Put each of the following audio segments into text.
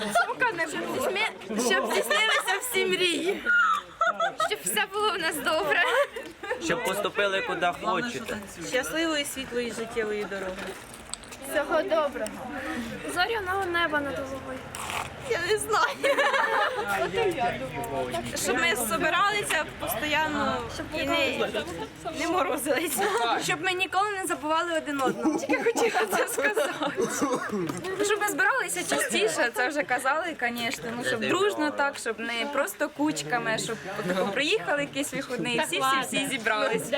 Сумка не щоб здійснилися всі мрії. Щоб все було в нас добре. Щоб поступили куди хочете. Щасливої світлої життєвої дороги. Всього доброго. Зоряного неба над головою. Я не знаю. Щоб ми збиралися постійно і не, не морозилися. Щоб ми ніколи не забували один одного. Тільки хотіла це сказати. Щоб ми збиралися частіше, це вже казали, звісно. Ну, щоб дружно так, щоб не просто кучками, щоб приїхали якийсь вихідний, всі всі всі зібрались.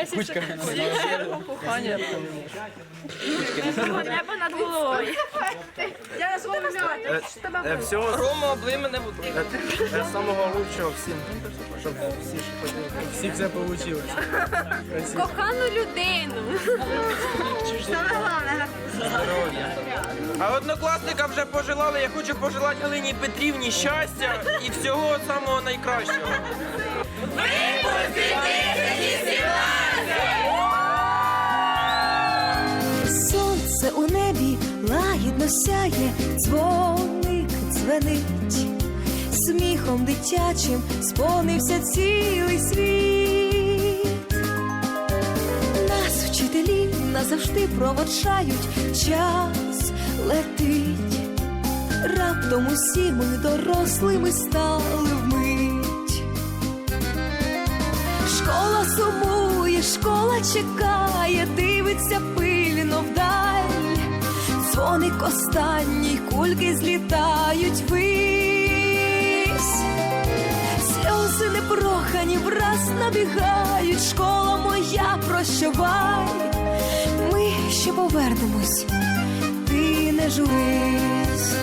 Неба над головою. Я Е, Всього Рома, обли мене Е, Самого лучшого всім, щоб всі ж ходили. Всіх все вийшло. Кохану людину. А однокласникам вже пожелали, я хочу пожелати Галині Петрівні щастя і всього самого найкращого. Сонце у небі лагідно сяє, дзвоник дзвенить, сміхом дитячим сповнився цілий світ. Нас вчителі назавжди проводжають, час летить. Раптом усі ми дорослими стали вмить. Школа сумує, школа чекає, дивиться пильно вдаль. Дзвоник останній, кульки злітають вись. Сльози непрохані враз набігають. Школа моя, прощавай. Ми ще повернемось, ти не журись.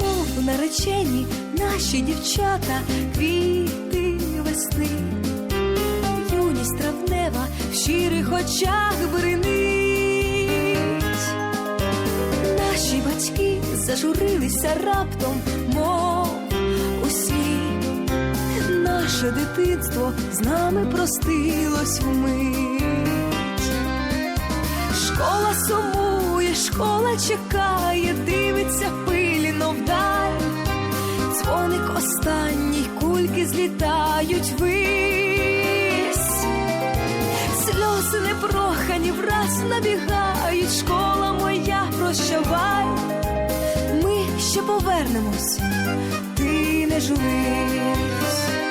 Мов наречені наші дівчата, квіти весни, юність травнева в щирих очах бринить. Зажурилися раптом, мов усі. Наше дитинство з нами простилось вмить. Школа сумує, школа чекає, дивиться пильно вдаль. Дзвоник останній, кульки злітають вись. Сльози непрохані враз набігають. Школа ще повернемось, ти не журись.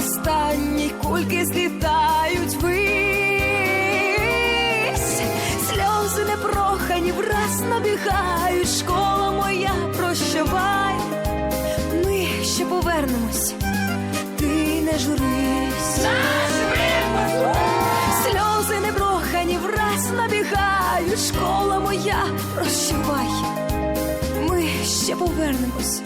Останній, кульки злітають вись. Сльози непрохані враз набігають. Школа моя, прощавай. Ми ще повернемось, ти не журись. Сльози непрохані враз набігають. Школа моя, прощавай. Ми ще повернемось,